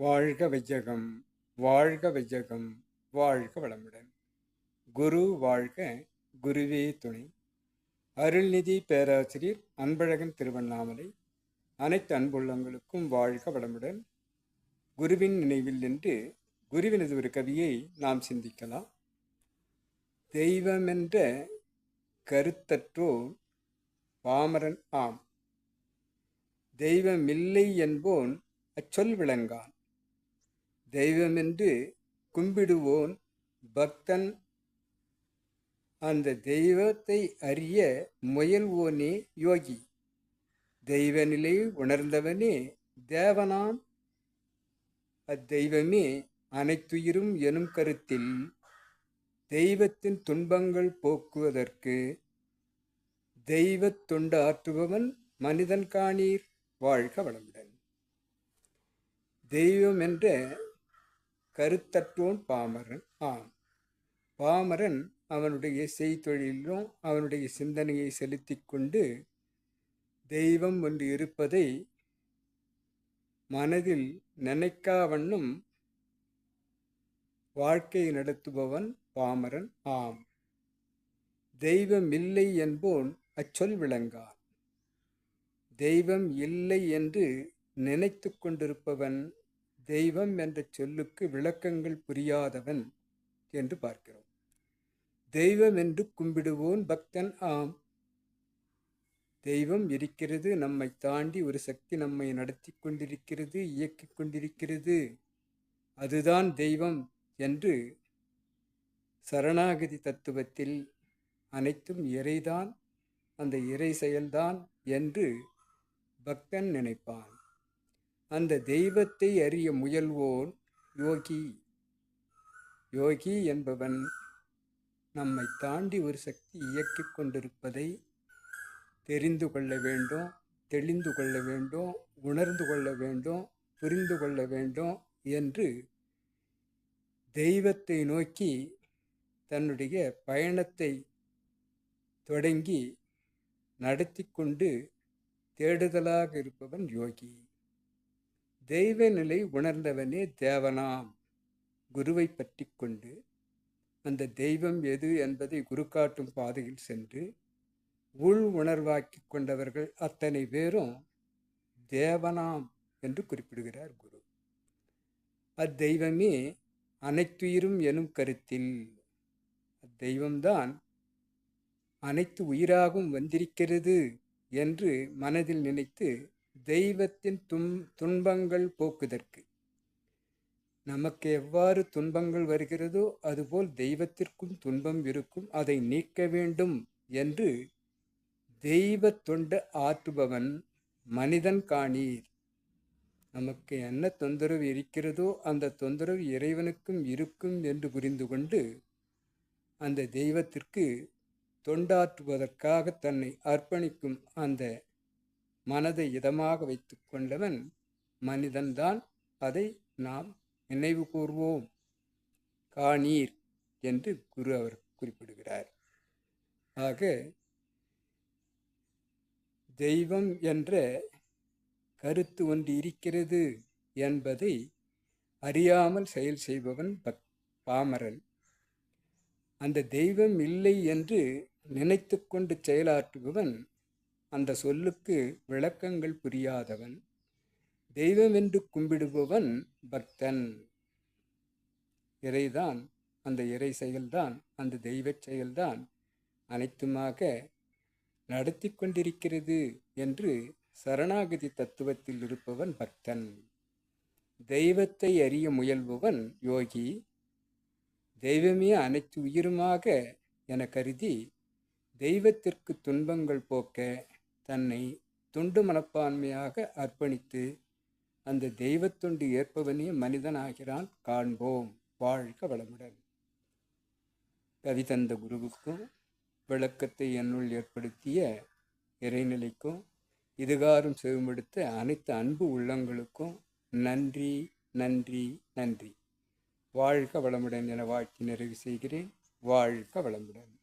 வாழ்க வையகம் வாழ்க வையகம் வாழ்க வளமுடன். குரு வாழ்க குருவே துணை. அருள்நிதி பேராசிரியர் அன்பழகன் திருவண்ணாமலை. அனைத்து அன்புள்ளங்களுக்கும் வாழ்க வளமுடன். குருவின் நினைவில் நின்று குருவினது ஒரு கவியை நாம் சிந்திக்கலாம். தெய்வமென்ற கருத்தற்றோ பாமரன் ஆம். தெய்வமில்லை என்போன் அச்சொல் விளங்கான். தெய்வமென்று கும்பிடுவோன் பக்தன். அந்த தெய்வத்தை அறிய முயல்வோனே யோகி. தெய்வநிலை உணர்ந்தவனே தேவனாம். அத்தெய்வமே அனைத்துயிரும் எனும் கருத்தில் தெய்வத்தின் துன்பங்கள் போக்குவதற்கு தெய்வத் தொண்டு ஆற்றுபவன் மனிதன் காணீர். வாழ்க வளமுடன். தெய்வம் என்ற கருத்தற்றோன் பாமரன் ஆம். பாமரன் அவனுடைய செய்தொழிலும் அவனுடைய சிந்தனையை செலுத்தி கொண்டு தெய்வம் ஒன்று இருப்பதை மனதில் நினைக்காவண்ணும் வாழ்க்கை நடத்துபவன் பாமரன் ஆம். தெய்வம் இல்லை என்போன் அச்சொல் விளங்கான். தெய்வம் இல்லை என்று நினைத்து கொண்டிருப்பவன் தெய்வம் என்ற சொல்லுக்கு விளக்கங்கள் புரியாதவன் என்று பார்க்கிறோம். தெய்வம் என்று கும்பிடுவோன் பக்தன் ஆம். தெய்வம் இருக்கிறது நம்மை தாண்டி ஒரு சக்தி நம்மை நடத்தி கொண்டிருக்கிறது இயக்கிக் கொண்டிருக்கிறது. அதுதான் தெய்வம் என்று சரணாகதி தத்துவத்தில் அனைத்தும் இறைதான் அந்த இறை செயல்தான் என்று பக்தன் நினைப்பான். அந்த தெய்வத்தை அறிய முயல்வோன் யோகி. யோகி என்பவன் நம்மை தாண்டி ஒரு சக்தி இயக்கிக் கொண்டிருப்பதை தெரிந்து கொள்ள வேண்டும் தெளிந்து கொள்ள வேண்டும் உணர்ந்து கொள்ள வேண்டும் புரிந்து கொள்ள வேண்டும் என்று தெய்வத்தை நோக்கி தன்னுடைய பயணத்தை தொடங்கி நடத்தி கொண்டு தேடுதலாக இருப்பவன் யோகி. தெய்வ நிலை உணர்ந்தவனே தேவனாம். குருவை பற்றி கொண்டு அந்த தெய்வம் எது என்பதை குரு காட்டும் பாதையில் சென்று உள் உணர்வாக்கி கொண்டவர்கள் அத்தனை பேரும் தேவனாம் என்று குறிப்பிடுகிறார் குரு. அத்தெய்வமே அனைத்துயிரும் எனும் கருத்தில் அத்தெய்வம்தான் அனைத்து உயிராகவும் வந்திருக்கிறது என்று மனதில் நினைத்து தெய்வத்தின் தும் துன்பங்கள் போக்குதற்கு. நமக்கு எவ்வாறு துன்பங்கள் வருகிறதோ அதுபோல் தெய்வத்திற்கும் துன்பம் இருக்கும் அதை நீக்க வேண்டும் என்று தெய்வ தொண்டு ஆற்றுபவன் மனிதன் காணீர். நமக்கு என்ன தொந்தரவு இருக்கிறதோ அந்த தொந்தரவு இறைவனுக்கும் இருக்கும் என்று புரிந்து கொண்டு அந்த தெய்வத்திற்கு தொண்டாற்றுவதற்காக தன்னை அர்ப்பணிக்கும் அந்த மனதை இதமாக வைத்து கொண்டவன் மனிதன்தான். அதை நாம் நினைவு கூர்வோம். காணீர் என்று குரு அவர் குறிப்பிடுகிறார். ஆக தெய்வம் என்ற கருத்து ஒன்று இருக்கிறது என்பதை அறியாமல் செயல் செய்பவன் பக் பாமரன். அந்த தெய்வம் இல்லை என்று நினைத்து கொண்டு செயலாற்றுபவன் அந்த சொல்லுக்கு விளக்கங்கள் புரியாதவன் தெய்வம் என்று கும்பிடுபவன் பக்தன். இறைதான் அந்த இறை செயல்தான் அந்த தெய்வச் செயல்தான் அனைத்துமாக நடத்தி கொண்டிருக்கிறது என்று சரணாகதி தத்துவத்தில் இருப்பவன் பக்தன். தெய்வத்தை அறிய முயல்பவன் யோகி. தெய்வமே அனைத்து உயிருமாக என கருதி தெய்வத்திற்கு துன்பங்கள் போக்க தன்னை தொண்டு மனப்பான்மையாக அர்ப்பணித்து அந்த தெய்வத்தொண்டு ஏற்பவனே மனிதனாகிறான் காண்போம். வாழ்க வளமுடன். கவி தந்த குருவுக்கும் விளக்கத்தை என்னுள் ஏற்படுத்திய இறைநிலைக்கும் இதுகாரும் செவிமெடுத்த அனைத்து அன்பு உள்ளங்களுக்கும் நன்றி நன்றி நன்றி. வாழ்க வளமுடன் என வாழ்த்தி நிறைவு செய்கிறேன். வாழ்க வளமுடன்.